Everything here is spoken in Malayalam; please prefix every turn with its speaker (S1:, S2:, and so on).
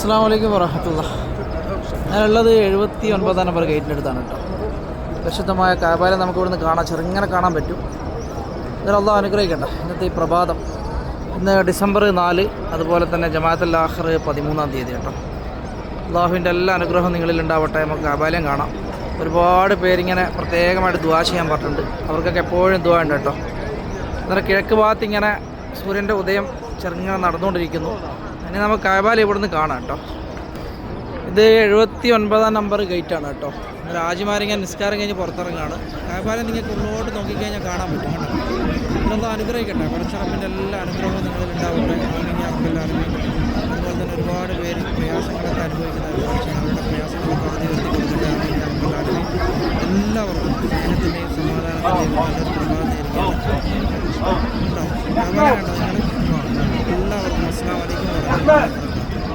S1: അസ്സാം വലൈക്കും വറഹത്തുള്ള ഞാനുള്ളത് എഴുപത്തി ഒൻപതാം നമ്പർ ഗേറ്റിന്റെ അടുത്താണ് കേട്ടോ. പ്രശുദ്ധമായ കാബാലം നമുക്ക് ഇവിടുന്ന് കാണാൻ ചെറുങ്ങനെ കാണാൻ പറ്റും. ഇതിൽ അള്ളാഹ് ഇന്നത്തെ ഈ പ്രഭാതം. ഇന്ന് ഡിസംബർ നാല് അതുപോലെ തന്നെ ജമാഅത്തുൽ ലാഹർ പതിമൂന്നാം തീയതി കേട്ടോ. അള്ളാഹുവിന്റെ എല്ലാ അനുഗ്രഹവും നിങ്ങളിൽ ഉണ്ടാവട്ടെ. നമുക്ക് കാബാലയം കാണാം. ഒരുപാട് പേരിങ്ങനെ പ്രത്യേകമായിട്ട് ദുവാ ചെയ്യാൻ പറഞ്ഞിട്ടുണ്ട്. അവർക്കൊക്കെ എപ്പോഴും ദുവാ ഉണ്ട് കേട്ടോ. അന്നേരം കിഴക്ക് ഭാഗത്ത് ഇങ്ങനെ സൂര്യന്റെ ഉദയം ചെറുങ്ങനെ നടന്നുകൊണ്ടിരിക്കുന്നു. ഇനി നമുക്ക് കയബാല ഇവിടുന്ന് കാണാം കേട്ടോ. ഇത് എഴുപത്തി ഒൻപതാം നമ്പർ ഗേറ്റാണ് കേട്ടോ. രാജിമാരിങ്ങ നിസ്കാരം കഴിഞ്ഞ് പുറത്തിറങ്ങാണ് കയബാല നിങ്ങൾക്ക് ഉള്ളോട്ട് നോക്കിക്കഴിഞ്ഞാൽ കാണാൻ പറ്റും കേട്ടോ. ഇതൊന്ന് അനുഗ്രഹിക്കട്ടെ. പരസ്പരത്തിന്റെ എല്ലാ അനുഗ്രഹവും നിങ്ങളിൽ ഉണ്ടാവട്ടെ. ആണെങ്കിൽ അവർക്കെല്ലാവരും അതുപോലെ തന്നെ ഒരുപാട് പേര് പ്രയാസങ്ങളൊക്കെ അനുഭവിക്കുന്നവർ പക്ഷേ അവരുടെ പ്രയാസങ്ങളൊക്കെ ആദ്യം എല്ലാവർക്കും സ്നേഹത്തിന്റെയും സമാധാനത്തിന്റെയും നല്ലൊരു പ്രഭാതം നിങ്ങൾ আসসালামু আলাইকুম।